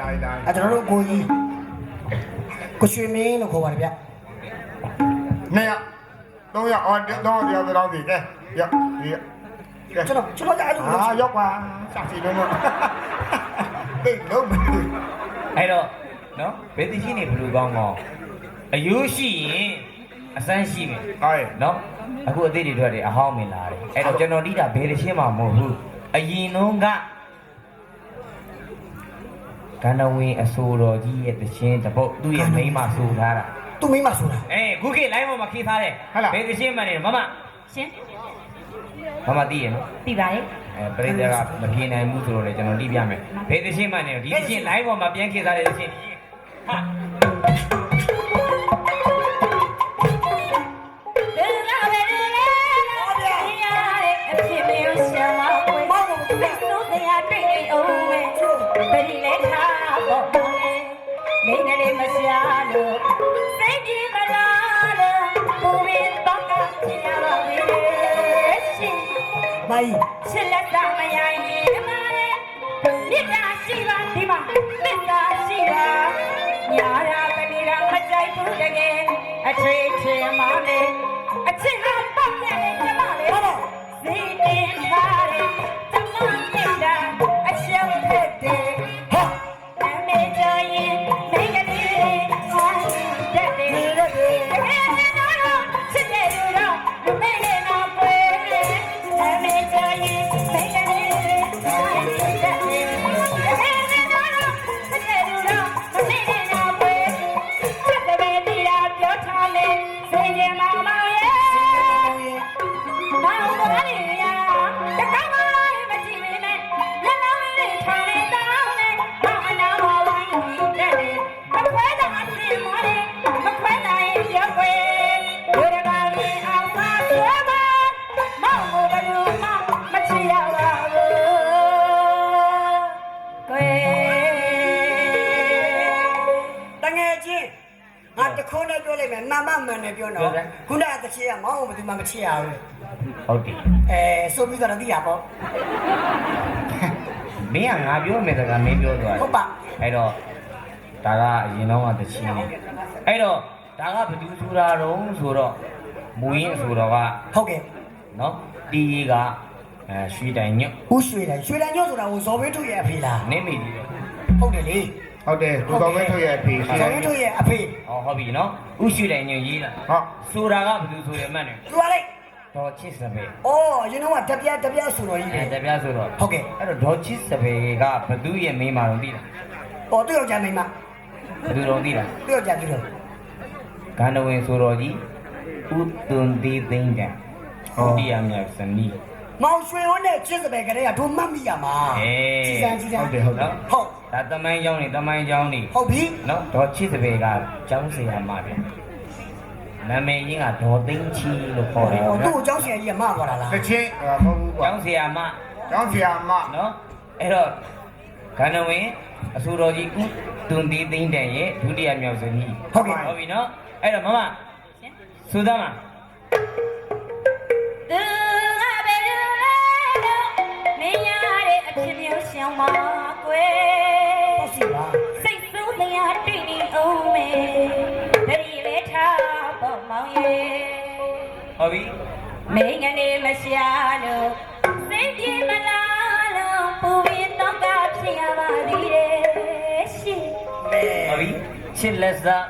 တိုင်းတိုင်းအဲကျွန်တော်တို့ကိုကြီးကိုရွှေမင်းလို့ခေါ်ပါတယ်ဗျနှစ်ယောက်သုံးယောက်အော်တော့တရားတော်စီကဲယောက်ဒီကဲကျွန်တော်ကျွန်တော်ကအဲ့လိုအာရောက်ပါစာစီလုံးတော့တိတ်လုံးမလို့အဲ့တော့နော်ဘယ်တရှိနေဘလူကောင်းကောင်းအယိုးရှိရင်အစမ်းရှိမယ်ဟဲ့နော်အခုအသေးတွေထွက်တယ်အဟောင်းမင်လာတယ်အဲ့တော့ကျွန်တော်တိတာဘယ်တရှင်းမှမဟုတ်ဘူးအရင်တော့က ကန္နဝင်းအစိုးတော်ကြီးရဲ့တရှင်းတပုတ်သူ့ရဲ့မိန်းမဆိုထားတာသူမိမဆိုတာ အဲခုခေတ် line ပေါ်မှာခေးထားတယ်ဘယ်တရှင်းမှနေမမရှင်မမသိရနော်သိပါရဲ့အဲပရိသတ်ကမပြေနိုင်ဘူးဆိုတော့လေကျွန်တော်တိပြမယ်ဘယ်တရှင်းမှနေဒီတရှင်း line ပေါ်မှာပြန်ခေးထားတဲ့တရှင်းဟာ မိုင်းချစ်လက်သာမယိုင်နေပါလေမြစ်တာရှိပါဒီမှာမြစ်တာရှိပါညာရာတဏီရာမကြိုက်ဘူးတကယ်အထွေထွေမလေးအချစ်ဟာ ကမောင်းဘယ်သူမှမချရဘူးဟုတ်တယ်အဲဆိုပြီးတော့သိရပေါ့မင်းကငါပြောမယ်တကမင်းပြောသွားတယ်ဟုတ်ပါအဲ့တော့ဒါကအရင်တော့ကတချင်းနေအဲ့တော့ဒါကဘယ်သူဆိုတာတော့ဆိုတော့မူရင်းဆိုတော့ကဟုတ်ကဲ့နော်တီးရီကအဲရွှေတိုင်ညွတ်ဦးရွှေတိုင်းရွှေတိုင်းညော့ဆိုတာဟိုဇော်ဘေးထုတ်ရဲ့အဖေလားနင်းမိတယ်ဟုတ်တယ်လေ ဟုတ်တယ်သူတော်ဝဲထုတ်ရဲ့အဖေရှိဇော်တယ်ဘေးထုတ်ရဲ့အဖေဟောဟုတ်ပြီနော်ဥရွှေတိုင်ညွတ်ရေးတာဟုတ်ဆိုတာကဘယ်သူဆိုရမှန်းတယ်သူကလေတော့ချစ်စပယ်အော်ရင်းတော့တပြားတပြားဆိုတော့ကြီးအဲလေတပြားဆိုတော့ဟုတ်ကဲ့အဲ့တော့ဒေါ်ချစ်စပယ်ကဘယ်သူရဲ့မိန်းမတော်သိလားအော်သူ့ယောက်ျားမိန်းမဘယ်သူတော်သိလားသူ့ယောက်ျားသူတော့ကန္နဝင်ဆိုတော်ကြီးဥသွန်သေးသိမ့်တံဟောဒီယမြတ်စနီး မောင်ရွှေဟောနဲ့ချစ်စပယ်ကလေးကတို့မတ်မိရမှာအေးစီစံစီစံဟုတ်တယ်ဟုတ်တယ်ဟုတ်ဒါတမိုင်းကြောင်းနေတမိုင်းကြောင်းနေဟုတ်ပြီနော်ဒေါ်ချစ်စပယ်ကကျောင်းဆရာမဗျာနာမည်ကြီးကဒေါ်သိန်းချီလို့ခေါ်တယ်နော်သူ့ကျောင်းဆရာကြီးကမခေါ်တာလားတချင်းမဟုတ်ဘူးကွာကျောင်းဆရာမကျောင်းဆရာမနော်အဲ့တော့ခန္ဓာဝင်အဆူတော်ကြီးဦးတွန်တီသိန်းတန်ရဲ့ဒုတိယမြောက်ဇနီးဟုတ်ပြီနော်အဲ့တော့မမစူသားမ မျိုးရှောင်းပါကွယ်ဟုတ်စီပါစိတ်ဆိုးတရားတွေ့နေအောင်မေတရီလေထားပေါ်မောင်ရဲ့ဟုတ်ပြီမင်းငနေမရှာလို့စိတ်ပြေမလားလို့ပူပြီးတော့ကဖြစ်ရပါသေးတယ်ရှင်မဲဟုတ်ပြီချစ်လက်စား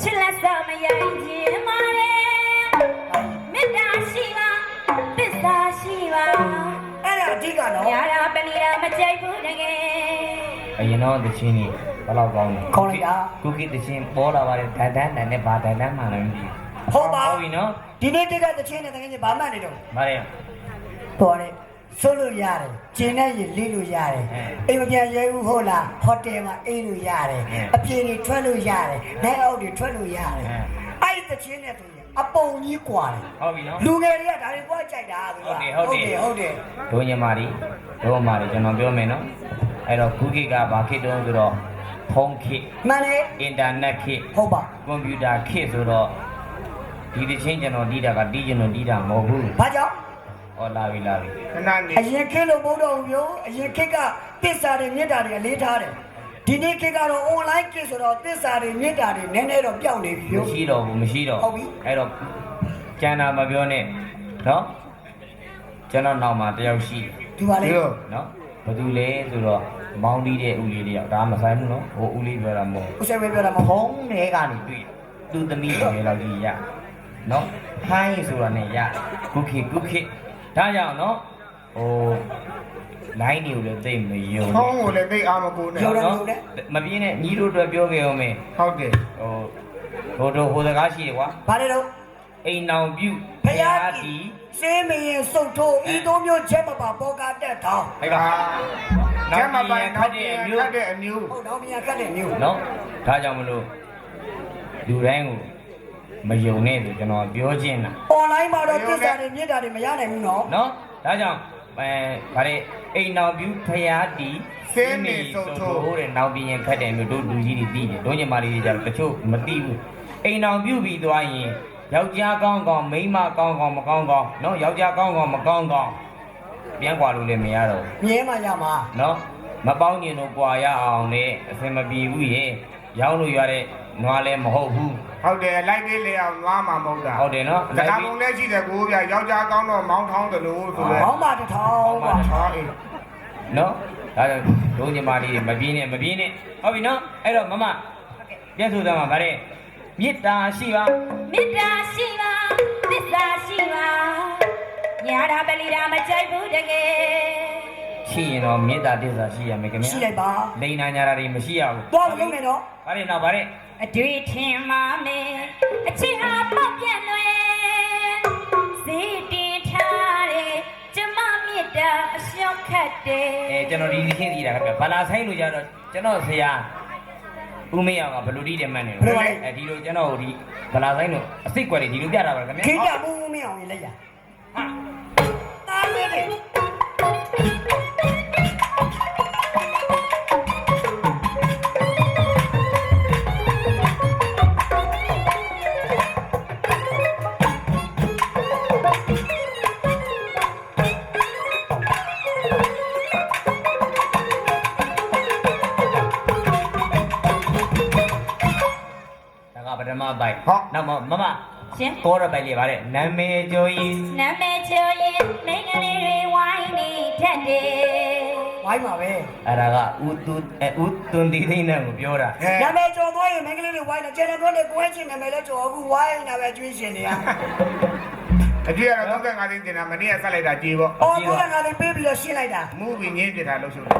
ချစ်လက်စမရိုင်ခြင်းမာလေ ကနော်ညာရာပဏိရာမကြိုက်ဘူးတကယ်အရင်တော့တချင်းနေဘယ်လောက်ကောင်းလဲခေါ်လိုက်တာကုကိတချင်းပေါ်လာပါတယ်ဒန်ဒန်ဒန်နဲ့ဘာဒန်ဒန်မှလည်းမသိဟုတ်ပါဟုတ်ပြီနော်ဒီနေ့တက်ကတချင်းနဲ့တကယ်ကြီးဘာမှနေတော့မရရပေါ်တယ်ဆိုလို့ရတယ်ကျင်းနဲ့ရင်လေးလို့ရတယ်အဲအိမ်မပြန်ရဲဘူးဟုတ်လားဟိုတယ်မှာအိမ်လို့ရတယ်အဲအပြင်တွေထွက်လို့ရတယ်လက်အောက်တွေထွက်လို့ရတယ်အဲအဲ့ဒီတချင်းနဲ့ဆိုရင် အပုံကြီးกว่าတယ် ဟုတ်ပြီနော် လူငယ်တွေကဒါတွေကိုကြိုက်တာသူက ဟုတ်တယ်ဟုတ်တယ် ဟုတ်တယ် ဒုညမာရီဒုမာရီကျွန်တော်ပြောမယ်နော်အဲ့တော့ကုကိကဘာခေတ်တုန်းဆိုတော့ဖုန်းခေတ် မှန်တယ် အင်တာနက်ခေတ် ဟုတ်ပါ ကွန်ပျူတာခေတ်ဆိုတော့ဒီတချင်းကျွန်တော်တီးတာကတီးကျွန်တော်တီးတာမဟုတ်ဘူး ဘာကြောင့် ဟောလာပြီလာပြီ ခဏနေ အရင်ခေတ်လို့မဟုတ်တော့ဘူးမျိုးအရင်ခေတ်ကတစ္ဆာတွေမြတ်တာတွေအလေးထားတယ် ဒီနေ့ခေတ်ကတော့ online ကိဆိုတော့သစ္စာတွေမေတ္တာတွေနည်းနည်းတော့ပျောက်နေပြီမရောရှိတော့ဘူးမရှိတော့ဟုတ်ပြီအဲ့တော့ကျန်တာမပြောနဲ့နော်ကျွန်တော်နောက်မှာတယောက်ရှိတယ်ဒီပါလေဒီလိုနော်ဘာတူလဲဆိုတော့မောင်းတီးတဲ့ဦးလေးတယောက်ဒါမဆိုင်ဘူးနော်ဟိုဦးလေးပြောတာမဟုတ်ဦးစဲဝဲပြောတာမဘူးဟုတ်ဖုံးထဲကနေတွေ့သူသမီးတွေလောက်ကြီးရနော်ဟိုင်းဆိုတာနဲ့ရကုခိကုခိဒါကြောင့်နော်ဟို လိုင်းတွေကိုလည်းသိမယုံဖုံးကိုလည်းသိအားမကိုနဲ့မပြင်းနဲ့ညီတို့အတွက်ပြောခဲ့အောင်မေဟုတ်တယ်ဟိုဟိုတို့ဟိုစကားရှိတယ်ကွာဘာလဲတော့အိမ်နောင်ပြုဖယားတီစေးမရင်စုတ်ထိုးဤသုံးမျိုးချက်မပါပေါ်ကားတက်ထောင်းအဲ့ပါကျမပိုင်ခနောက်တ်ပြတဲ့အန်မျိုးခတ်တဲ့အမျိုးဟုတ်တော့မြန်ကတ်တဲ့မျိုးနော်ဒါကြောင့်မလို့လူတိုင်းကိုမယုံနဲ့ဆိုကျွန်တော်ပြောချင်းတာ online မှာတော့သစ္စာတွေမေတ္တာတွေမရနိုင်ဘူးနော်နော်ဒါကြောင့်အဲဗါတဲ့ အိမ်တော်ပြုဖရာတီစင်းနေဆုံးထိုးတဲ့နောက်ပြင်းခတ်တယ်လို့တို့လူကြီးတွေသိတယ်တို့ညီမလေးတွေကြတော့တချို့မသိဘူးအိမ်တော်ပြုပြီးသွားရင်ယောက်ျားကောင်းကောင်းမိန်းမကောင်းကောင်းမကောင်းကောင်းနော်ယောက်ျားကောင်းကောင်းမကောင်းကောင်းပြန်ကွာလို့လည်းမရတော့မြဲမှရမှာနော်မပေါင်းကျင်တော့ကွာရအောင်နဲ့အစင်မပြေဘူးရေရောင်းလို့ရတဲ့နွားလည်းမဟုတ်ဘူး ဟုတ်တယ်လိုက်သေးလေအောင်နွားမှာမဟုတ်တာဟုတ်တယ်နော်စကားပုံလည်းရှိတယ်ကိုဗျယောက်ျားကောင်းတော့မောင်းထောင်းတယ်လို့ဆိုလဲဘောင်းပါတစ်ထောင်ပါဟာအေးနော်ဒါကြောင့်ဒုညီမလေးတွေမပြင်းနဲ့မပြင်းနဲ့ဟုတ်ပြီနော်အဲ့တော့မမပြည့်စုံသားမှာဗါတဲ့မေတ္တာရှိပါမေတ္တာရှိပါသစ္စာရှိပါညာတာပလီတာမကြိုက်ဘူးတကယ်ရှိရင်တော့မေတ္တာတစ္ဆာရှိရမယ်ခင်ဗျာရှိလိုက်ပါလိန်နာညာတာတွေမရှိရဘူးသွားမလုံးနဲ့တော့ဗါတဲ့နောက်ဗါတဲ့ အတွေ့ထင်မှမယ်အချစ်အားပေါက်ပြတ်လွယ်စေတင်ထားတယ်ကျမမေတ္တာအလျှော့ခတ်တယ်အဲကျွန်တော်ဒီဒီချင်းစီတာခင်ဗျာဘာလာဆိုင်လို့ကြတော့ကျွန်တော်ဆရာဦးမေအောင်ကဘလူတီတယ်မှန်းတယ်အဲဒီလိုကျွန်တော်ဒီဘာလာဆိုင်လို့အစိတ်ကွက်တွေဒီလိုပြတာပါခင်ဗျာခေကြမူးမင်းအောင်ရင်လက်ရဟာတားလေးတွေ ရှင်ကောရပိုက်လေးပါတဲ့နာမည်ကျော်ကြီးနာမည်ချိုရင်မိန်းကလေးတွေဝိုင်းနေထက်တယ်ဝိုင်းပါပဲအဲ့ဒါကဦးသူအဲဦးသွန်တီသိန်းနဲ့ကိုပြောတာဟဲ့နာမည်ကျော်သွားရင်မင်္ဂလေးတွေဝိုင်းတယ်ကျန်တဲ့ကောနဲ့ကိုယ်ချင်းနာမည်လဲကျော်အခုဝိုင်းနေတာပဲကျွေးရှင်နေရအကြည့်ရတော့35သိန်းတင်တာမနေ့ကဆက်လိုက်တာကြေးပေါ့အော်ကိုယ်ကငါလေးပေးပြီးတော့ရှင်းလိုက်တာမူပြီးငင်းပြတာလို့ဆိုတယ်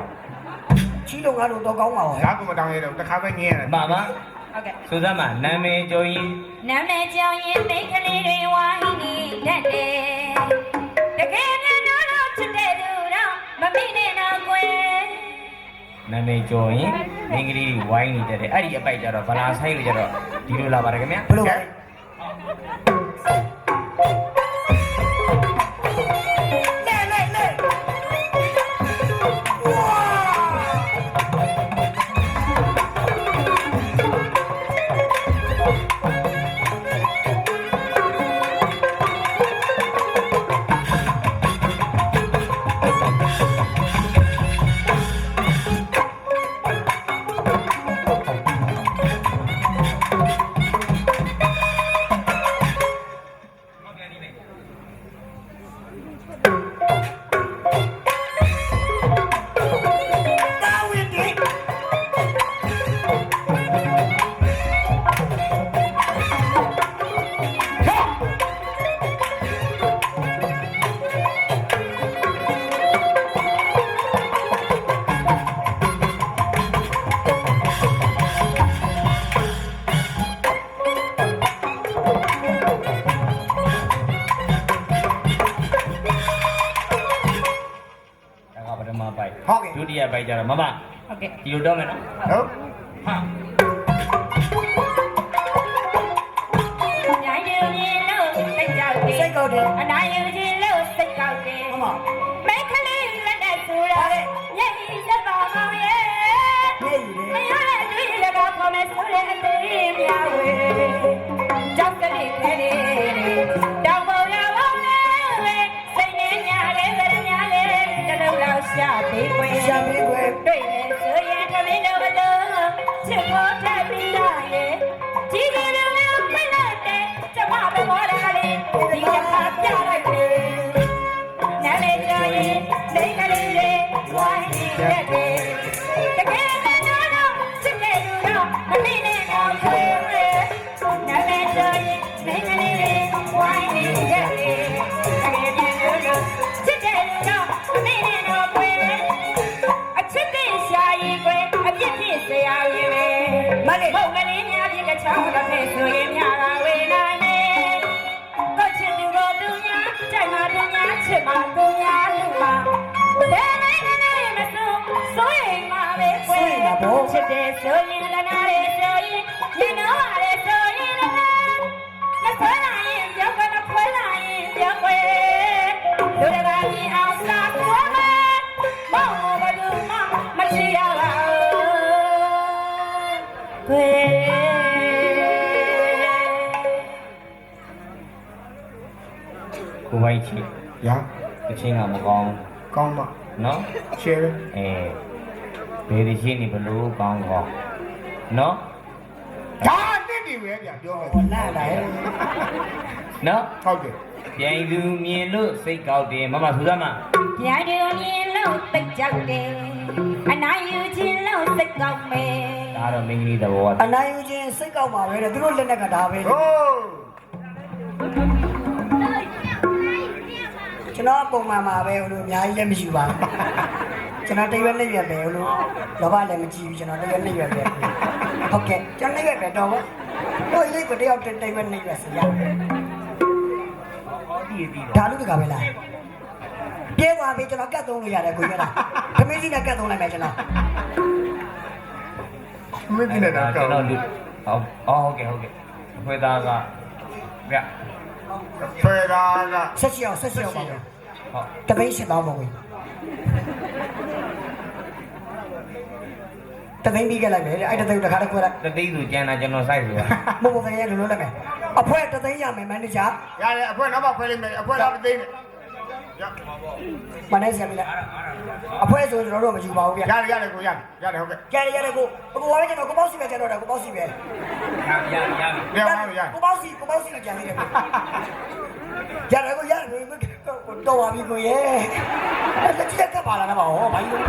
ချီးလုံးကားတော့တော့ကောင်းပါပါဒါကမတောင်းရတော့တစ်ခါပဲငင်းရတယ်မမ ဟုတ်ကဲ့စူဇမ်းမနာမည်ကျော်ကြီးနာမည်ကြောင့်ရင်မိန်းကလေးတွေဝိုင်းနေတတ်တယ်တကယ်ပြန်တော့တော့ချစ်တဲ့သူတော့မမိနဲ့တော့ကွယ်နာမည်ကျော်ရင်မင်းကလေးတွေဝိုင်းနေတယ်အဲ့ဒီအပိုက်ကြတော့ဗလာဆိုင်လို့ကြတော့ဒီလိုလာပါတယ်ခင်ဗျာဘယ်လိုလဲလဲ ဒုတိယပိုက်ကြတော့မမဟုတ်ကဲ့ဒီလိုတော့မယ်နော်ဟုတ်ဟာ ခွေချစ်တယ်ဆိုရင်လည်းနားရဲဆိုရင်ရင်တော့ရဲဆိုရင်လည်းမဆွဲနိုင်ရင်ပြောကွယ်မခွဲနိုင်ရင်ပြောကွယ်လူတကာမြင်အောင်စားကွယ်မောင်ဘလူမမရှိရပါဘူးကိုပိုက်ချီရတချင်းကမကောင်းကောင်းပါနော်ရှယ်တယ်အဲ ဘယ်ဒီချင်းနေဘလို့ကောင်းကောင်းနော်ဒါတစ်တွေပဲဗျပြောမယ်ဟောလာလာရဲ့နော်ဟုတ်တယ်ပြိုင်သူမြင်လို့စိတ်ကောက်တယ်မမသူသားမပြိုင်တူမြင်လို့တိတ်ကြောက်တယ်အနိုင်ယူခြင်းလို့စိတ်ကောက်မယ်ဒါတော့မင်းကြီးသဘောအနိုင်ယူခြင်းစိတ်ကောက်ပါပဲတဲ့သူတို့လက်နဲ့ကဒါပဲဟိုးကျွန်တော်ပုံမှန်ပါပဲဟိုလိုအများကြီးလည်းမရှိပါဘူး ကျွန်တော်တရွက်နဲ့ရွက်ပဲဟိုလိုလောဘလည်းမကြည့်ဘူးကျွန်တော်တရွက်နဲ့ရွက်ပဲဟုတ်ကဲ့ကျွန်တော်နဲ့ရွက်ပဲတော့ဘောတို့လေးကိုတယောက်တရွက်နဲ့ရွက်စရာဒီဒီဒါလူတကပဲလားပြေးသွားပြီကျွန်တော်ကတ်သုံးလို့ရတယ်ကိုရတာသမင်းကြီးနဲ့ကတ်သုံးလိုက်မယ်ကျွန်တော်မင်းဒီနဲ့တော့ကောကျွန်င်းတော်လူဟုတ်အော်ဟုတ်ကဲ့ဟုတ်ကဲ့အခွေသားကဗျဖေရာကဆက်ရှိအောင်ဆက်ရှိအောင်ပါပဲဟုတ်တပိတ်ရှင်းတော့မဟုတ် တပိတ်ပြီးခဲ့လိုက်မယ်အဲ့တသိန်းတစ်ခါတည်းခွဲလိုက်တသိန်းသူကျန်တာကျွန်တော်စိုက်ဆိုတာမဟုတ်ဘူးခင်ဗျာလိုလိုလိုက်မယ်အဖွဲတသိန်းရမယ်မန်နေဂျာရတယ်အဖွဲနောက်မှခွဲလိုက်မယ်အဖွဲတော့မသိနဲ့ရမန်နေဂျာပြီလားအဖွဲဆိုကျွန်တော်တို့မယူပါဘူးဗျာရတယ်ရတယ်ကိုရတယ်ရတယ်ဟုတ်ကဲ့ကြရတယ်ရတယ်ကိုကိုဘာပဲကျွန်တော်ကိုပေါ့စီပဲကျွန်တော်တယ်ကိုပေါ့စီပဲရရရပြီပြန်ပါမယ်ရကိုပေါ့စီကိုပေါ့စီနဲ့ကြံနေတယ် ရတယ်ကိုရတယ်ကိုတော့ပါပြီကိုရဲ့အဲ့လက်ချက်ကပါလာတော့ဟောဘာလို့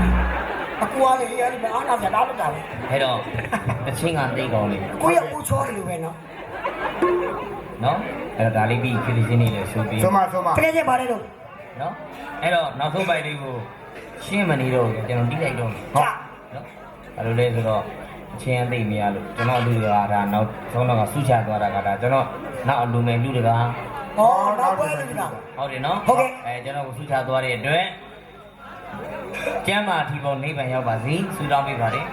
အကူအားလေးရတယ်အားနာပြတာတော့တာပဲအဲ့တော့တချင်းကသိကောင်းလေကိုရပူချောတယ်လို့ပဲနော်နော်အဲ့တော့ဒါလေးပြီးခရီးချင်းနေလေဆိုပြီးဆုံးမဆုံးမတကယ်ချင်းပါတယ်တော့နော်အဲ့တော့နောက်ဆုံးပိုက်လေးကိုရှင်းမနေတော့ကျွန်တော်တီးလိုက်တော့ဟုတ်နော်အဲ့လိုလဲဆိုတော့အချင်းအသိမရလို့ကျွန်တော်လူတွေကဒါနောက်ဆုံးတော့ကဆူချသွားတာကဒါကျွန်တော်နောက်အလူမယ်လူတွေက ဟောနောက်ပွဲလို့ကဟုတ်တယ်နော်ဟုတ်ကဲ့ အဲကျွန်တော်ကိုဆူချသွားတဲ့အတွက်ကျမ်းမာထီပေါ်နိဗ္ဗာန်ရောက်ပါစေဆုတောင်းပေးပါတယ်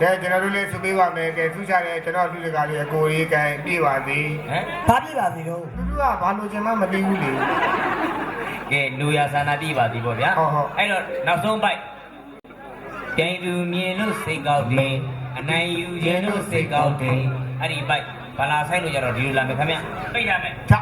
ကဲကျွန်တော်တို့လည်းဆုပေးပါမယ်ကဲသူချတယ်ကျွန်တော်လူတကာလေးကိုရေးကန်ပြေးပါသည်ဟမ်ဘာပြပါစီတော့သူကဘာလို့ချင်မှမသိဘူးလေ ကဲလူရဆန္ဒပြပါသည်ပေါ့ဗျာဟုတ်ဟုတ် အဲ့တော့နောက်ဆုံးပိုက်ပြိုင်သူမြင်လို့စိတ်ကောက်တယ်အနိုင်ယူခြင်းလို့စိတ်ကောက်တယ်အဲ့ဒီပိုက်ဘာလာဆိုင်လို့ကြတော့ဒီလိုလာမယ်ခင်ဗျပိတ်ရမယ်ထဒီ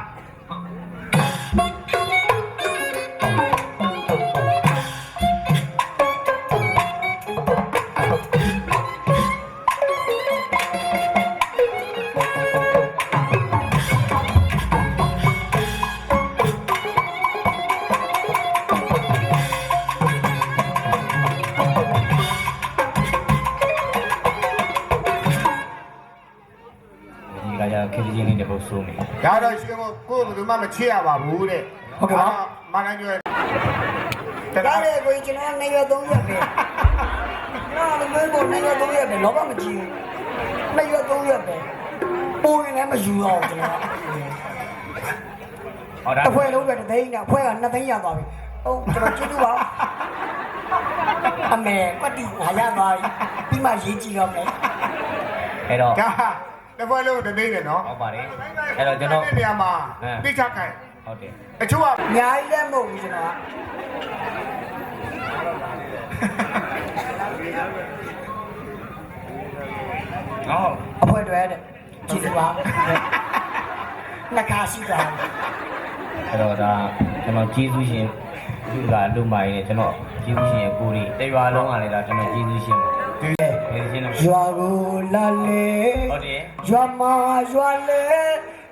ချစ်ရပါဘူးတဲ့မနိုင်ကျွဲဒါလေကိုကျွန်တော်နေရသုံးရက်ပဲနော်မင်းကနေရသုံးရက်ပဲလောဘမကြည့်ဘူးနေရသုံးရက်ပဲပိုးရင်လည်းမယူတော့ကျွန်တော်ဟောဒါအဖွဲလုံးပဲတသိန်းနဲ့အဖွဲကနှစ်သိန်းရသွားပြီဟုတ်ကျွန်တော်ကျေးဇူးပါအမေကွတ်တီငါရသွားပြီပြီးမှရေးကြည့်တော့မယ်အဲ့တော့ဒါ တစ်ဖွဲ့လုံးတသိန်းနဲ့နော်ဟုတ်ပါတယ်အဲ့တော့ကျွန်တော်နေရာမှာတိချခိုင်ဟုတ်တယ်အချို့ကအများကြီးလည်းမဟုတ်ဘူးကျွန်တော်ကဟောအဖွဲတွေတဲ့ကျေးဇူးပါနှစ်ခါရှိသွားပြီအဲ့တော့ဒါကျွန်တော်ကျေးဇူးရှင်ဒီကလူမိုင်းနဲ့ကျွန်တော်ကျေးဇူးရှင်ရဲ့ကိုယ်လေးတရွာလုံးကလည်းဒါကျွန်တော်ကျေးဇူးရှင်ပါ ရွာကိုလာလေရွာမှာရွာလေ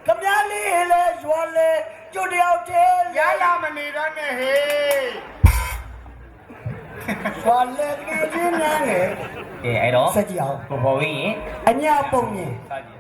ခမည်းလေးလေရွာလေကျွတ်တယောက်တည်းရရမနေတော့နဲ့ဟေးရွာလေကလေးချင်းနားလေအဲအဲ့တော့စကြအောင်ဘော်ဘော်ကြီးအညာပုံရင်စကြ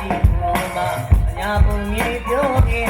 ဟိမောမအညာပုံကြီးပြောခဲ့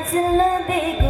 ပေးဝေဒနာချလတဲ့ကိုတီးချူနေ